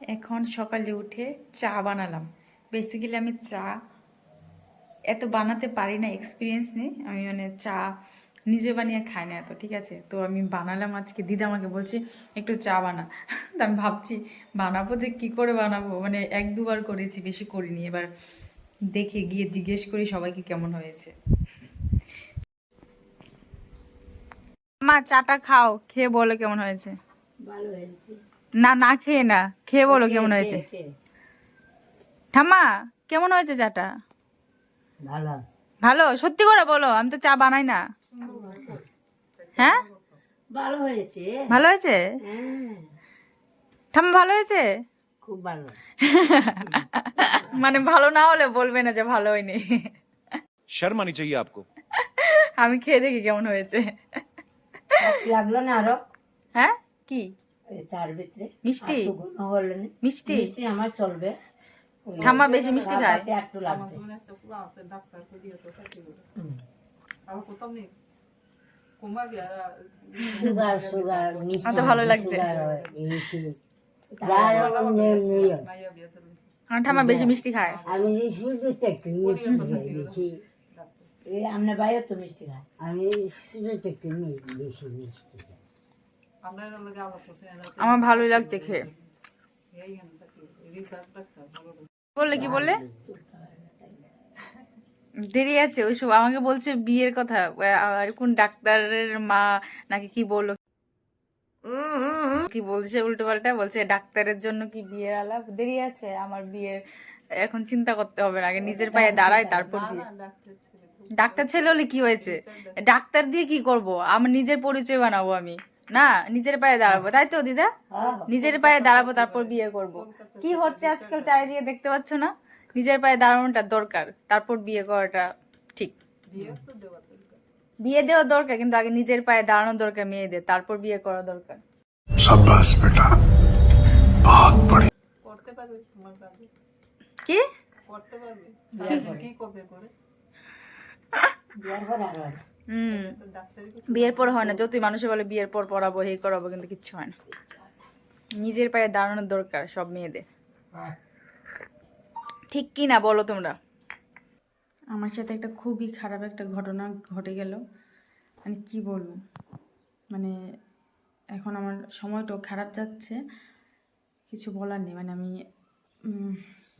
এখন সকালে উঠে চা বানালাম। বেসিক্যালি আমি চা এত বানাতে পারি না এক্সপিরিয়েন্স নেই। আমি মানে চা নিজে বানিয়ে খাই না এত, ঠিক আছে? তো আমি বানালাম আজকে, দিদা আমাকে বলছে, একটু চা বানা। তো আমি ভাবছি, বানাবো যে কি করে বানাবো? মানে এক দুবার করেছি, বেশি করিনি। এবার দেখে গিয়ে জিজ্ঞেস করি সবাইকে কেমন হয়েছে। মা, চাটা খাও, খেয়ে বলো কেমন হয়েছে। ভালো হয়েছে। না না খেয়ে না। খেয়ে বলো কেমন হয়েছে? ঠাম্মা কেমন হয়েছে চাটা? ভালো। সত্যি করে বলো আমি তো চা বানাই না। হ্যাঁ? ভালো হয়েছে। ভালো হয়েছে? হ্যাঁ। ঠাম্মা ভালো হয়েছে? খুব ভালো। মানে ভালো না হলে বলবে না যে ভালো হয়নি। শর্মানি চাই আপকো। আমি খেয়ে দেখি কেমন হয়েছে। লাগল না আরও? হ্যাঁ? কি? তার ভিতরে মিষ্টি? ঘন হলে মিষ্টি? মিষ্টি আমার চলবে। ঠাম্মা বেশি মিষ্টি খায়? তাতে একটু লাগবে। সুগার সুগার আমার ভালো লাগছে। আমার ঠাম্মা বেশি মিষ্টি খায়। আমি শুধু একটু মিষ্টি খাই বেশি। বাইরে তো মিষ্টি খায়। আমি শুধু একটু বেশি মিষ্টি খাই আমার ভালোই লাগছে খেয়ে। বললে কি বললে? দেরি আছে ওইসব আমাকে বলছে বিয়ের কথা আর কোন ডাক্তারের মা নাকি কি বলল? কি বলছে উল্টো পাল্টা? বলছে ডাক্তারের জন্য কি বিয়ের আলাপ? দেরি আছে আমার বিয়ের এখন চিন্তা করতে হবে না আগে নিজের পায়ে দাঁড়ায় তারপর বিয়ে। ডাক্তার ছেলে হলে কি হয়েছে? ডাক্তার দিয়ে কি করব? আমার নিজের পরিচয় বানাবো আমি। না নিজের পায়ে দাঁড়াবো তাই তো দিদা? হ্যাঁ, হ্যাঁ। নিজের পায়ে দাঁড়াবো তারপর বিয়ে করব। কি হচ্ছে আজকাল চারিদিকে দেখতে পাচ্ছ না? নিজের পায়ে দাঁড়ানোটা দরকার তারপর বিয়ে করাটা ঠিক। বিয়ে দেওয়া দরকার। কিন্তু আগে নিজের পায়ে দাঁড়ানো দরকার মেয়েদের তারপর বিয়ে করা দরকার। সাব্বাস বেটা। বহুত বড় করতে পারবে কি করতে পারবে? কি? করবে করে? হুম। বিয়ের পর হয় না যতই মানুষে বলে বিয়ের পর পড়াবো এই করাবো কিন্তু কিচ্ছু হয় না। নিজের পায়ে দাঁড়ানোর দরকার সব মেয়েদের। ঠিক কি না বলো তোমরা? আমার সাথে একটা খুবই খারাপ একটা ঘটনা ঘটে গেল। মানে কি বলব? মানে এখন আমার সময়টাও খারাপ যাচ্ছে। কিছু বলার নেই। মানে আমি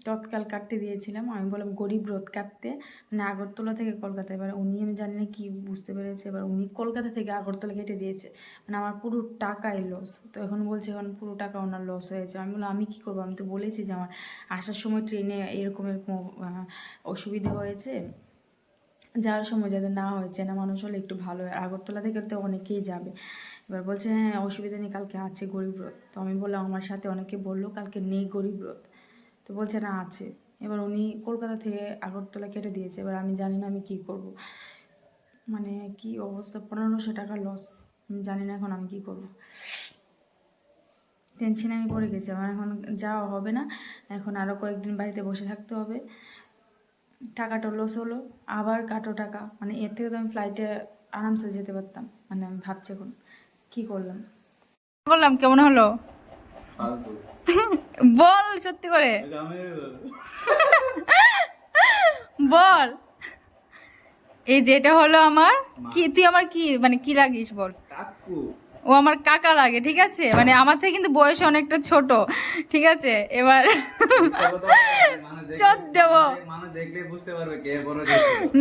তৎকাল কাটতে দিয়েছিলাম। আমি বললাম, গরিব রোদ কাটতে। মানে আগরতলা থেকে কলকাতা। এবার উনি আমি জানি না কি বুঝতে পেরেছে। এবার উনি কলকাতা থেকে আগরতলা কেটে দিয়েছে। মানে আমার পুরো টাকাই লস তো এখন বলছে, এখন পুরো টাকা ওনার লস হয়েছে। আমি বললাম, আমি কী করব? আমি তো বলেছি যে আমার আসার সময় ট্রেনে এরকম এরকম অসুবিধা হয়েছে। যাওয়ার সময় যাদের না হয়েছে না মানুষ হলে একটু ভালো হয়। আগরতলা থেকে তো অনেকেই যাবে। এবার বলছে হ্যাঁ অসুবিধা নেই, কালকে আছে গরিব রথ তো আমি বললাম, আমার সাথে অনেকে বলল, কালকে নেই গরিব রথ তো বলছে, না, আছে। এবার উনি কলকাতা থেকে আগরতলা কেটে দিয়েছে। এবার আমি জানি না আমি কি করব। মানে কি অবস্থা? পনেরোশো টাকা লস আমি জানি না এখন আমি কি করব। টেনশনে আমি পড়ে গেছি। আমার এখন যাওয়া হবে না। এখন আরও কয়েকদিন বাড়িতে বসে থাকতে হবে। টাকাটা লস হলো। আবার কাটো টাকা। মানে এর থেকে তো আমি ফ্লাইটে আরামসে যেতে পারতাম। মানে আমি ভাবছি এখন, কী করলাম? বললাম কেমন হলো? বল সত্যি করে। বল। এই যেটা হলো আমার কি তুই আমার কি মানে কি লাগিস বল? ও আমার কাকা লাগে ঠিক আছে? মানে আমার থেকে কিন্তু বয়স অনেকটা ছোট ঠিক আছে? এবার চোদ দেবো। মানুষ দেখলে বুঝতে পারবে কে বড়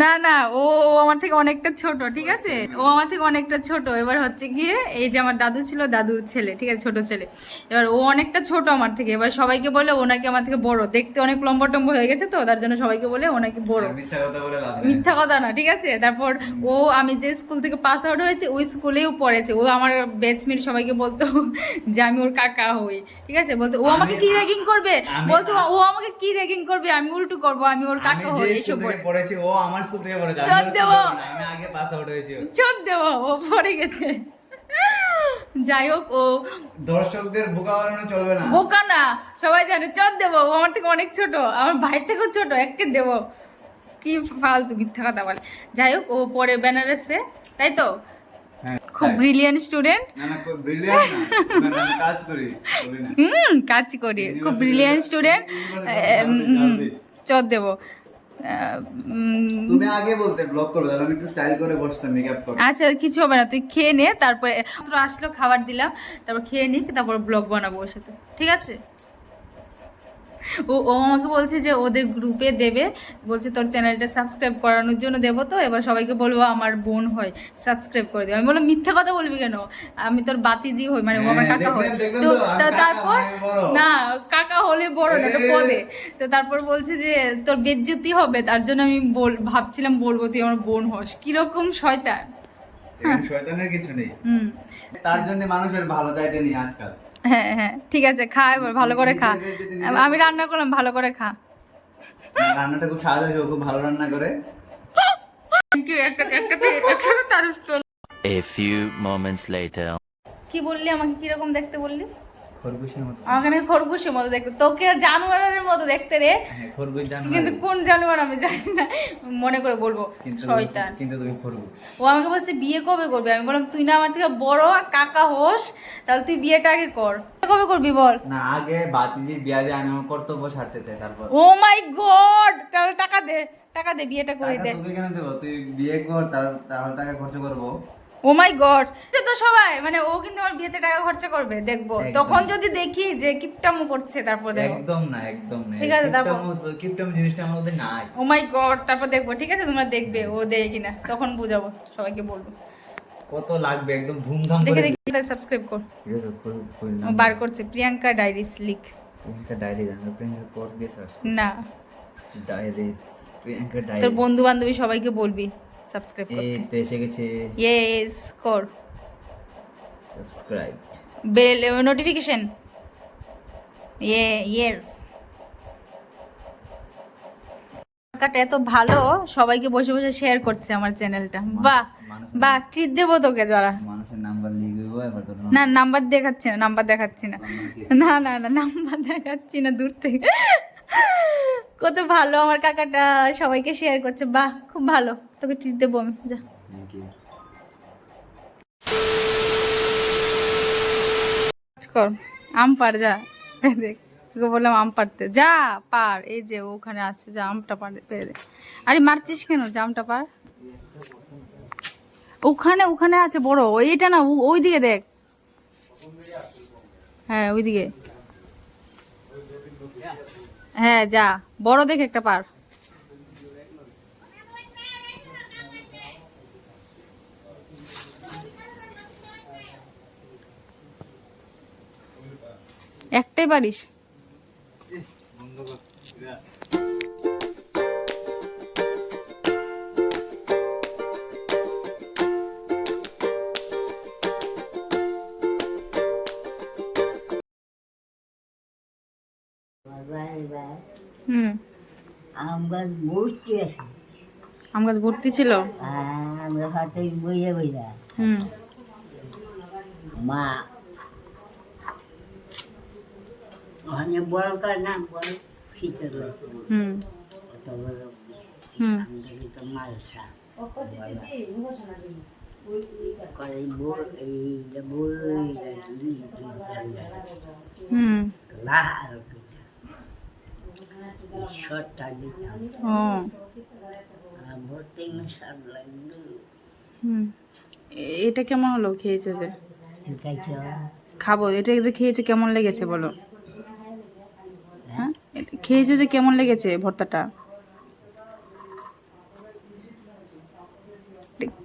না না ও আমার থেকে অনেকটা ছোট ঠিক আছে? ও আমার থেকে অনেকটা ছোট। এবার হচ্ছে গিয়ে এই যে আমার দাদু ছিল দাদুর ছেলে ঠিক আছে ছোট ছেলে। এবার ও অনেকটা ছোট আমার থেকে। এবার সবাইকে বলে ওনাকে আমার থেকে বড়। দেখতে অনেক লম্বা টম্বা হয়ে গেছে তো তার জন্য সবাইকে বলে ওনাকে নাকি বড়। মিথ্যা কথা না ঠিক আছে? তারপর ও আমি যে স্কুল থেকে পাস আউট হয়েছে ওই স্কুলেও পড়েছে। ও আমার ব্যাচমেট সবাইকে বলতো যে আমি ওর কাকা হই ঠিক আছে? বলতো ও আমাকে কি র্যাগিং করবে? বলতো ও আমাকে কি র্যাগিং করবে আমি উল্টো করব আমি ওর কাকা হই এসব বলে পড়েছি ও আমার স্কুল থেকে পড়েছে আমি দেবো। আমি আগে পাস আউট হয়েছি। চোদ দেবো ও পড়ে গেছে যাই হোক ও দর্শকদের বোকা বানানো চলবে না বোকা না সবাই জানে চোদ দেবো ও আমার থেকে অনেক ছোট আমার ভাইয়ের থেকেও ছোট একে দেবো কি ফালতু মিথ্যা কথা বলে যাই হোক ও পরে বেনারসে তাই তো। খুব তাই? ব্রিলিয়েন্ট স্টুডেন্ট না না না। না, হুম কাজ করি। খুব ব্রিলিয়েন্ট স্টুডেন্ট চোদ দেবো। তুমি আগে বলতে ব্লগ করো তাহলে আমি একটু স্টাইল করে বসতাম মেকআপ করে আচ্ছা কিছু হবে না তুই খেয়ে নে তারপরে আসলো খাবার দিলাম তারপর খেয়ে নিক তারপর ব্লগ বানাবো ওর সাথে। ঠিক আছে? ও ও আমাকে বলছে যে ওদের গ্রুপে দেবে। বলছে তোর চ্যানেলটা সাবস্ক্রাইব করানোর জন্য দেবো তো। এবার সবাইকে বলব আমার বোন হয় সাবস্ক্রাইব করে দেবে। আমি বললাম মিথ্যা কথা বলবি কেন? আমি তোর বাতিজি হই মানে ও আমার হ্যাঁ, কাকা হয় তো তারপর না কাকা হলে বড় না তো এ। পদে। তো তারপর বলছে যে তোর বেজ্জতি হবে তার জন্য আমি বল ভাবছিলাম বলব তুই আমার বোন হস। কীরকম শয়তান? শয়তানের কিছু নেই। তার জন্য মানুষের ভালো চাইতে নেই আজকাল। হ্যাঁ হ্যাঁ ঠিক আছে খা এবার ভালো করে খা আমি রান্না করলাম ভালো করে খা রান্নাটা খুব স্বাদ হয়েছে খুব ভালো রান্না করে। A few moments later. কি বললি আমাকে কীরকম দেখতে বললি খরগোশের মতো। আমাকে নাকি খরগোশের মতো দেখতে। তোকে জানোয়ারের মতো দেখতে রে। হ্যাঁ খরগোশ জানো কিন্তু কোন জানোয়ার আমি জানি না। মনে করে বলব শয়তান। কিন্তু তুমি খরগোশ। ও আমাকে বলছে বিয়ে কবে করবি? আমি বললাম তুই না আমার থেকে বড় কাকা হোস তাহলে তুই বিয়েটা আগে কর। কবে করবি বল? না আগে বাতিজির বিয়া দিয়ে আমি আমার কর্তব্য সারতে চাই তারপর। ও মাই গড তাহলে টাকা দে টাকা দে বিয়েটা করে দে। তোকে কেন দেবো? তুই বিয়ে কর তাহলে টাকা খরচ করব। ও মাই গড তো সবাই মানে ও কিন্তু আমার বিয়েতে টাকা খরচা করবে দেখব। তখন যদি দেখি যে কিপটামো করছে তারপর দেখো একদম না একদম না। ঠিক আছে, তারপর? কিপটামো- জিনিসটা আমার মধ্যে নাই। ও মাই গড তারপর দেখব ঠিক আছে? তোমরা দেখবে ও দেয় কিনা। তখন বুঝাবো সবাইকে বলব। কত লাগবে একদম ধুমধাম দেখে করে দেখি সাবস্ক্রাইব কর। করি- করি বার করছে প্রিয়াঙ্কা ডায়েরিস লিখ। প্রিয়াঙ্কা জানো প্রিয়াঙ্কা কোর্স দিয়ে সার্চ না। ডায়েরিস প্রিয়াঙ্কা তোর ডায়েরি বন্ধু বান্ধবী সবাইকে বলবি। সাবস্ক্রাইব এই তো এসে গেছে। ইয়েস কর সাবস্ক্রাইব বেল নোটিফিকেশন ইয়ে ইয়েস কাটা এত ভালো সবাইকে বসে বসে শেয়ার করছে আমার চ্যানেলটা বাহ বাহ ট্রিট দেবো তোকে যারা। না নাম্বার দেখাচ্ছি না নাম্বার দেখাচ্ছি না। না না না নাম্বার দেখাচ্ছি না দূর থেকে। কত ভালো আমার কাকাটা সবাইকে শেয়ার করছে। বাহ খুব ভালো। তোকে ট্রিট দেবো আমি যা। কাজ কর আম পার যা। দেখ তোকে বললাম আম পারতে যা পার এই যে ওখানে আছে যা আমটা পার পেরে দে। আরে মারছিস কেন যা আমটা পার ওখানে ওখানে আছে বড় ওইটা না ওই দিকে দেখ। হ্যাঁ ওইদিকে। হ্যাঁ যা বড় দেখে একটা পার একটাই পারিস হুম। আম গাছ ভর্তি আছে আম গাছ ভর্তি ছিল হাতে বইয়া বইয়া হুম। মা ওখানে বড় কার না বড় শীতের হুম। হুম। মালসা করে বোর এই যে বোর হুম। শর্টটা দিতাম ভর্তি মেশার লাগবে। হুম। এটা কেমন হলো খেয়েছো যে? খাব এটা যে খেয়েছে কেমন লেগেছে বলো? খেয়েছো যে কেমন লেগেছে ভর্তাটা?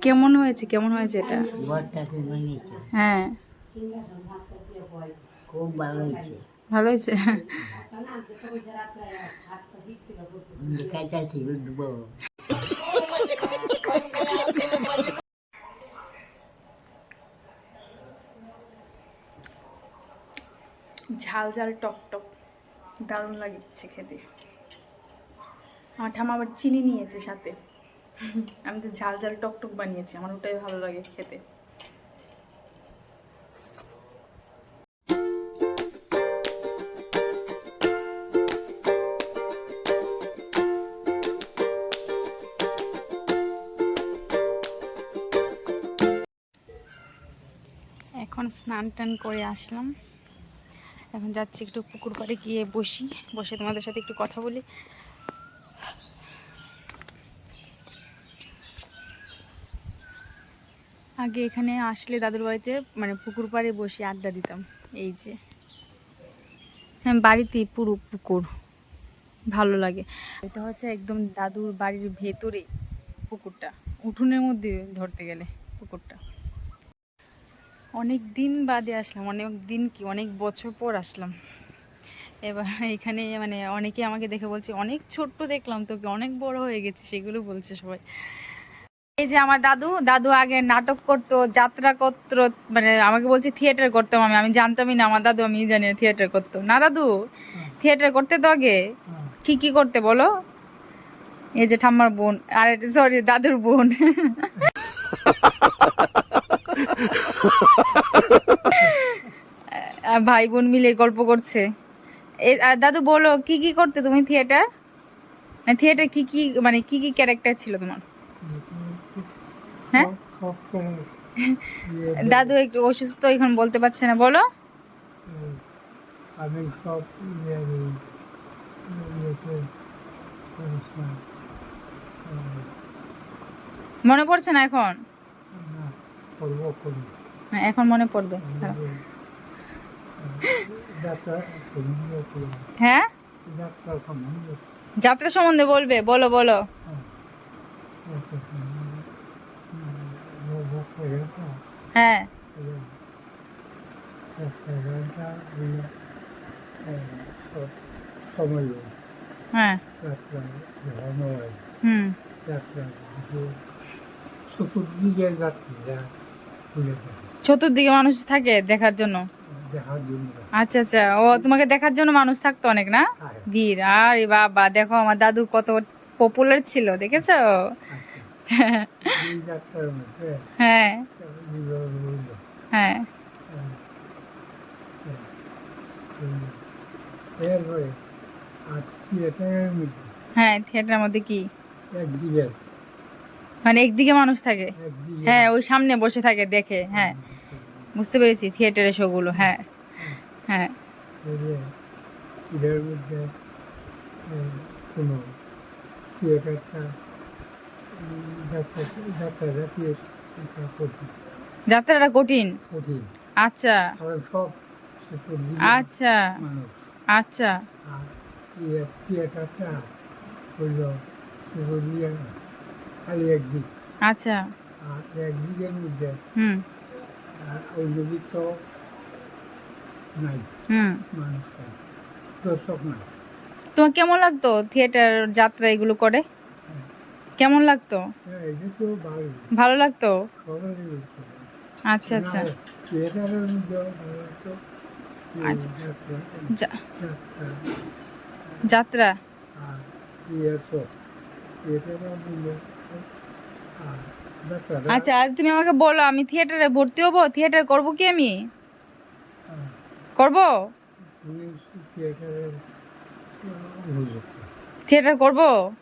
কেমন হয়েছে কেমন হয়েছে এটা? হ্যাঁ। খুব ভালো হয়েছে। ভালো হয়েছে? ঝাল ঝাল টক টক। দারুণ লাগছে খেতে। আমার ঠামা আবার চিনি নিয়েছে সাথে। আমি তো ঝাল ঝাল টক টক বানিয়েছি, আমার ওটাই ভালো লাগে খেতে। এখন স্নান টান করে আসলাম। এখন যাচ্ছি একটু পুকুর পাড়ে গিয়ে বসি, বসে তোমাদের সাথে একটু কথা বলি। আগে এখানে আসলে দাদুর বাড়িতে মানে পুকুর পাড়ে বসে আড্ডা দিতাম, এই যে। হ্যাঁ বাড়িতেই পুরো পুকুর, ভালো লাগে। এটা হচ্ছে একদম দাদুর বাড়ির ভেতরে পুকুরটা, উঠোনের মধ্যে ধরতে গেলে পুকুরটা। অনেক দিন বাদে আসলাম অনেক দিন কি অনেক বছর পর আসলাম। এবার এখানে মানে অনেকে আমাকে দেখে বলছে অনেক ছোট্ট দেখলাম তোকে অনেক বড় হয়ে গেছে সেগুলো বলছে সবাই। এই যে আমার দাদু দাদু আগে নাটক করতো যাত্রা করতো মানে আমাকে বলছে থিয়েটার করতাম আমি আমি জানতামই না আমার দাদু আমি জানি থিয়েটার করতো। না দাদু থিয়েটার করতে তো আগে কি কি করতে বলো? এই যে ঠাম্মার বোন আর সরি দাদুর বোন। ভাই বোন মিলে গল্প করছে। দাদু বলো কি কি করতে তুমি থিয়েটার থিয়েটার কি কি মানে কি কি ক্যারেক্টার ছিল তোমার? হ্যাঁ? দাদু একটু অসুস্থ এখন বলতে পারছে না বলো। আমি সব ইয়ে মনে পড়ছে না এখন? হ্যাঁ, এখন মনে পড়বে। হ্যাঁ। যাত্রা সম্বন্ধে বলবে বলো বলো। হ্যাঁ। হ্যাঁ। হয়। হুম। চতুর্দিকে মানুষ থাকে দেখার জন্য। আচ্ছা আচ্ছা। ও তোমাকে দেখার জন্য মানুষ থাকতো অনেক না? ভিড়। আরে বাবা দেখো আমার দাদু কত পপুলার ছিল দেখেছ? হ্যাঁ। হ্যাঁ। হ্যাঁ থিয়েটারের মধ্যে কি? মানে একদিকে মানুষ থাকে? হ্যাঁ ওই সামনে বসে থাকে দেখে হ্যাঁ। বুঝতে পেরেছি থিয়েটারের শোগুলো হ্যাঁ হ্যাঁ। এদের মধ্যে কোনো থিয়েটারটা যাত্রা যাত্রাটা কঠিন। আচ্ছা। আচ্ছা। আচ্ছা। থিয়েটারটা হইল চতুর্দিকে খালি একদিক। আচ্ছা। আর একদিকের মধ্যে হুম। তো নাই। মানুষ দর্শক নাই। তোমার কেমন লাগতো থিয়েটার যাত্রা এগুলো করে? কেমন লাগতো? হ্যাঁ ভালো। লাগতো? আচ্ছা আচ্ছা। ভালো লাগতো। এই আচ্ছা। যাত্রা যাত্রা। যাত্রা? আর আচ্ছা আজ তুমি আমাকে বলো আমি থিয়েটারে ভর্তি হব? থিয়েটার করব কি আমি? করব? থিয়েটার করব?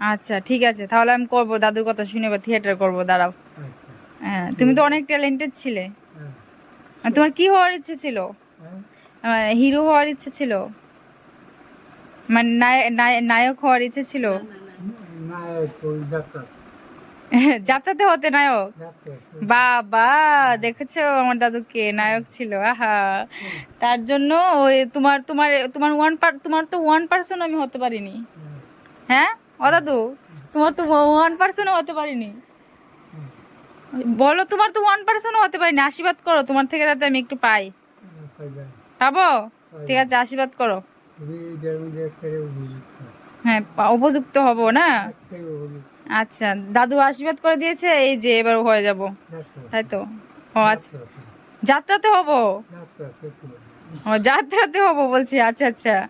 আচ্ছা ঠিক আছে তাহলে আমি করব দাদুর কথা শুনে বা থিয়েটার করব দাঁড়াও। আচ্ছা। হ্যাঁ তুমি তো অনেক ট্যালেন্টেড ছিলে। হ্যাঁ। তোমার কি হওয়ার ইচ্ছে ছিল? হ্যাঁ। হিরো হওয়ার ইচ্ছে ছিল? মানে নায়- নায়- নায়ক হওয়ার ইচ্ছে ছিল? নায়ক যাত্রাতে হতে নায়ক? বাবা দেখেছ আমার দাদুকে? নায়ক ছিল আহা। তার জন্য ওই তোমার তোমার তোমার ওয়ান পার তোমার তো ওয়ান পার্সেন্ট আমি হতে পারিনি। হ্যাঁ? ও দাদু? তোমার তো ওয়ান পার্সেন্টও হতে পারিনি। বলো তোমার তো ওয়ান পার্সেন্টও হতে পারিনি। আশীর্বাদ করো তোমার থেকে যাতে আমি একটু পাই। পাবো? ঠিক আছে আশীর্বাদ করো। হ্যাঁ উপযুক্ত হব না? আচ্ছা দাদু আশীর্বাদ করে দিয়েছে এই যে এবার হয়ে যাব। তাই তো? ও আচ্ছা। যাত্রাতে হব? ও যাত্রাতে হব বলছি আচ্ছা আচ্ছা।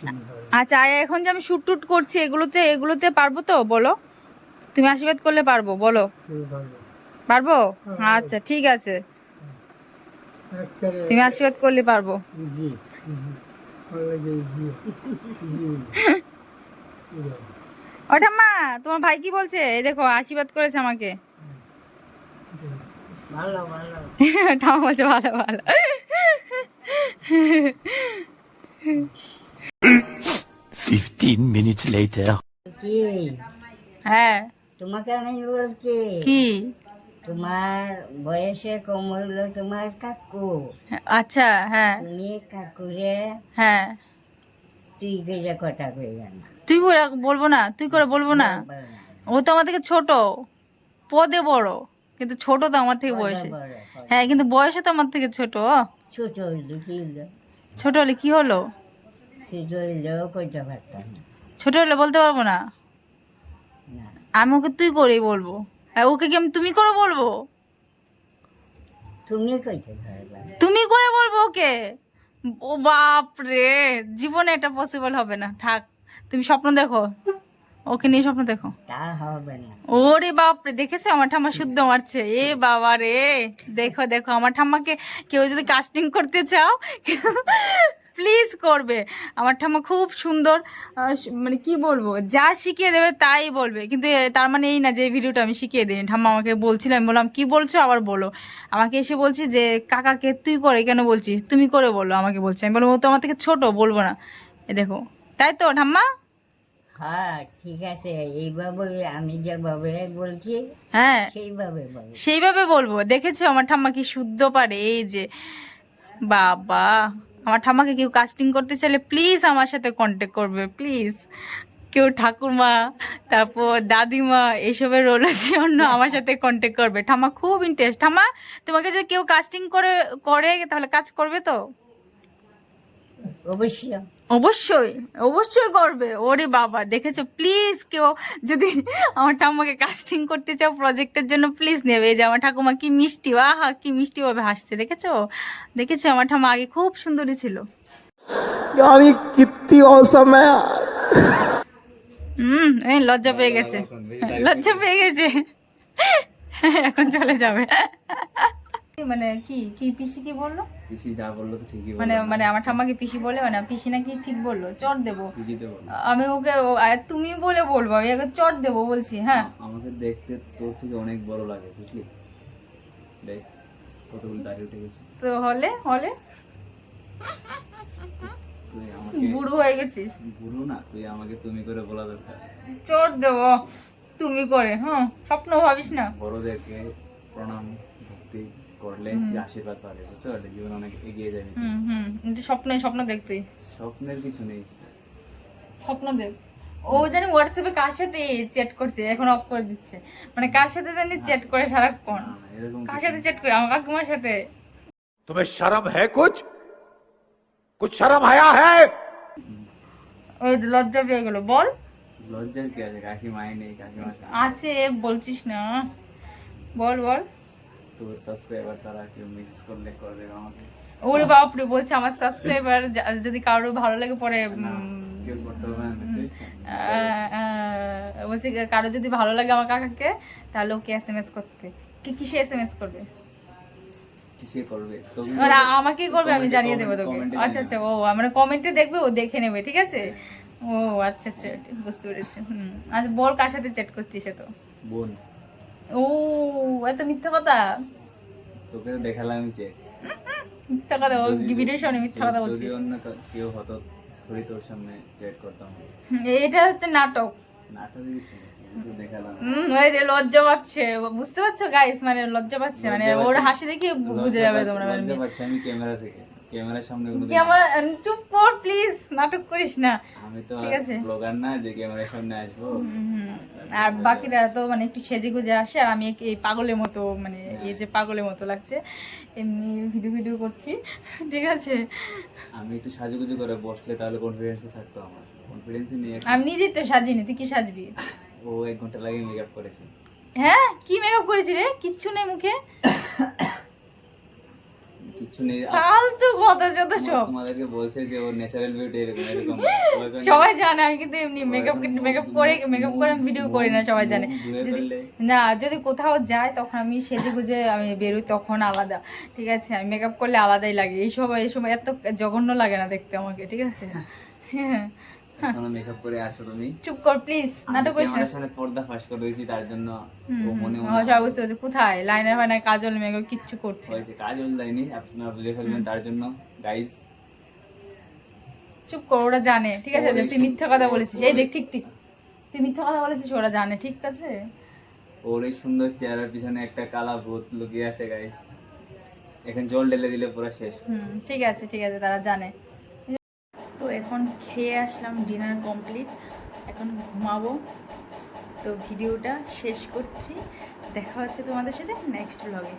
পারবে। আচ্ছা এখন যে আমি শুট টুট করছি এগুলোতে এগুলোতে পারব তো? বলো। তুমি আশীর্বাদ করলে পারব বলো। তুমি পারব। আচ্ছা ঠিক আছে। তুমি আশীর্বাদ করলে পারব। জি ওটা মা তোমার ভাই কি বলছে? এই দেখো আশীর্বাদ করেছে আমাকে। ভালো ভালো ঠাম্মা বলছে ভালো ভালো। Minutes later. কি হ্যাঁ। তোমাকে আমি বলছি কি? তোমার বয়সে কম হইল তোমার কাকু। আচ্ছা হ্যাঁ। তুমি কাকুরে হ্যাঁ। তুই গেজে কথা কইবে না তুই করে বলব না তুই করে বলব না। ও তো আমার থেকে ছোট পদে বড় কিন্তু ছোট তো আমার থেকে বয়সে। হ্যাঁ কিন্তু বয়সে তো আমার থেকে ছোট। ছোট হলে কি হলো? ছোট হলে বলতে পারব না? আমি ওকে তুই করেই বলব। আর ওকে কি আমি তুমি করে বলব? তুমি তুমি করে বলব ওকে? ও বাপ রে জীবনে এটা পসিবল হবে না। থাক। তুমি স্বপ্ন দেখো। ওকে নিয়ে স্বপ্ন দেখো। ওরে বাপরে দেখেছ? আমার ঠাম্মা শুদ্ধ মারছে। এ বাবা রে দেখো দেখো আমার ঠাম্মাকে কেউ যদি কাস্টিং করতে চাও প্লিজ করবে। আমার ঠাম্মা খুব সুন্দর মানে কি বলব যা শিখিয়ে দেবে তাই বলবে। কিন্তু তার মানে এই না যে ভিডিওটা আমি শিখিয়ে দিই ঠাম্মা আমাকে বলছিলাম আমি বললাম কি বলছো? আবার বলো। আমাকে এসে বলছি যে কাকাকে তুই করে কেন বলছিস? তুমি করে বলো। আমাকে বলছি। আমি বলব ও তো আমার থেকে ছোট বলব না। এ দেখো তাই তো ঠাম্মা? হ্যাঁ ঠিক আছে এইভাবে আমি যেভাবে বলছি হ্যাঁ সেইভাবে সেইভাবে বলব। দেখেছ আমার ঠাম্মা কি শুদ্ধ পারে? এই যে বাবা আমার ঠাম্মাকে কেউ কাস্টিং করতে চাইলে প্লিজ আমার সাথে কন্ট্যাক্ট করবে প্লিজ কেউ ঠাকুরমা তারপর দাদিমা এইসবের রোলের জন্য আমার সাথে কন্ট্যাক্ট করবে। ঠাম্মা খুব ইন্টারেস্ট ঠাম্মা তোমাকে যে কেউ কাস্টিং করে করে তাহলে কাজ করবে তো? অবশ্যই। অবশ্যই অবশ্যই করবে। ওরে বাবা দেখেছ? প্লিজ কেউ যদি আমার ঠাম্মাকে কাস্টিং করতে চাও প্রজেক্টের জন্য প্লিজ নেবে। যে আমার ঠাকুমা কি মিষ্টি আহা কি মিষ্টিভাবে হাসছে দেখেছ? দেখেছ? আমার ঠাম্মা আগে খুব সুন্দরী ছিল। হুম এই লজ্জা পেয়ে গেছে। লজ্জা পেয়ে গেছে। এখন চলে যাবে। মানে কি কি পিসি কি বলল? পিসি যা বলল তো ঠিকই মানে মানে আমার ঠাম্মাকে পিসি বলে মানে পিসি নাকি ঠিক বলল চট দেবো। আমি ওকে তুমি বলে বলব আমি চট দেবো বলছি হ্যাঁ। আমাকে দেখতে তোর থেকে অনেক বড় লাগে বুঝলি? দেখ কতগুলো দাঁড়িয়ে উঠে গেছে। তো হলে হলে? বুড়ো হয়ে গেছিস। ভুলো না তুই আমাকে তুমি করে বলা দরকার। চট দেবো তুমি করে হ্যাঁ স্বপ্ন ভাবিস না। বড়দেরকে প্রণাম ভক্তি। করলে যে আশীর্বাদ পাবে বুঝতে পারলে জীবন অনেক এগিয়ে যাবে হুম হুম কিন্তু স্বপ্ন স্বপ্ন দেখ তুই স্বপ্নের কিছু নেই স্বপ্ন দেখ ও জানি হোয়াটসঅ্যাপে কার সাথে চ্যাট করছে এখন অফ করে দিচ্ছে মানে কার সাথে জানি চ্যাট করে সারাক্ষণ না, না, এরকম কার কিছু সাথে চ্যাট করে আমার কাকুমার সাথে तुम्हें शर्म है कुछ कुछ शर्म आया है ওই লজ্জা পেয়ে গেলো বল লজ্জার কি আছে কাকিমাই নেই কাকিমা আছে বলছিস না বল বল তোর সাবস্ক্রাইবার তারা কেউ মেসেজ করলে করে দেবে আমাকে। ওরে বাপরে বলছে আমার সাবস্ক্রাইবার যদি কারোর ভালো লাগে পরে বলছে কারও যদি ভালো লাগে আমার কাকাকে তাহলে ওকে এস এম এস করতে। কি কিসে এস এম এস করবে? করবে করবে? আমাকে করবে আমি জানিয়ে দেবো তোকে। আচ্ছা আচ্ছা ও মানে কমেন্টে দেখবে ও দেখে নেবে ঠিক আছে? ও আচ্ছা আচ্ছা বুঝতে পেরেছি। হুম আচ্ছা বল কার সাথে চ্যাট করছিস তো? বোন। ও এত মিথ্যা কথা? তোকে দেখালাম যে। মিথ্যা কথা ও ভিডিও সামনে মিথ্যা কথা বলছিস। যদি অন্য কেউ হতো থোড়ি তোর সামনে চ্যাট করতাম। এটা হচ্ছে নাটক। নাটক লজ্জা পাচ্ছে। বুঝতে পারছ গাইস মানে লজ্জা পাচ্ছে। মানে ওর হাসি দেখে বুঝে যাবে তোমরা মানে লজ্জা পাচ্ছি আমি ক্যামেরা থেকে। ক্যামেরার সামনে কোনো কি আমার চুপ কর প্লিজ নাটক করিস না। আমি তো ঠিক আছে। ব্লগার না যে ক্যামেরার সামনে আসব। আর বাকিরা তো মানে একটু সেজে গুজে আসে আর আমি এই পাগলের মতো মানে এই যে পাগলের মতো লাগছে এমনি ভিডিও ভিডিও করছি ঠিক আছে? আমি একটু সাজুগুজু করে বসলে তাহলে থাকতো আমার। নিয়ে আমি নিজেই তো সাজিনি তুই কি সাজবি? ও এক ঘণ্টা লাগে মেকআপ করেছে। হ্যাঁ? কি মেকআপ করেছি রে? কিচ্ছু নেই মুখে? কিছু নেই। ফালতু কথা যত সব। তোমাদেরকে বলছে যে ওর ন্যাচারাল বিউটি এরকম এরকম। সবাই জানে আমি কিন্তু এমনি মেকআপ মেকআপ করে মেকআপ করে আমি ভিডিও করি না সবাই জানে। যদি না যদি কোথাও যাই তখন আমি সেজে গুজে আমি বেরোই তখন আলাদা। ঠিক আছে? আমি মেকআপ করলে আলাদাই লাগে। এই সময় এই সময় এত জঘন্য লাগে না দেখতে আমাকে ঠিক আছে? হ্যাঁ। কোনো মেকআপ করে আসো তুমি। চুপ কর প্লিজ নাটক করিস না। সামনে পর্দা ফাঁস করে দিয়েছি তার জন্য ও মনে ও মনে সব বুঝতে পারছি। কোথায়? লাইনের না কাজল কিচ্ছু করছে না। হয়েছে কাজ দেয়নি আপনারা বুঝে ফেলবেন তার জন্য। গাইজ চুপ কর ওরা জানে। ঠিক আছে যে তুই মিথ্যা কথা বলেছিস। এই দেখ ঠিক ঠিক। তুই মিথ্যা কথা বলেছিস ওরা জানে ঠিক আছে? ওর এই সুন্দর চেহারার পিছনে একটা কালা ভূত লুকিয়ে আছে গাইজ এখন জল ঢেলে দিলে পুরো শেষ। হুম ঠিক আছে ঠিক আছে তারা জানে। এখন খেয়ে আসলাম ডিনার কমপ্লিট এখন ঘুমাবো। তো ভিডিওটা শেষ করছি। দেখা হচ্ছে তোমাদের সাথে নেক্সট ব্লগে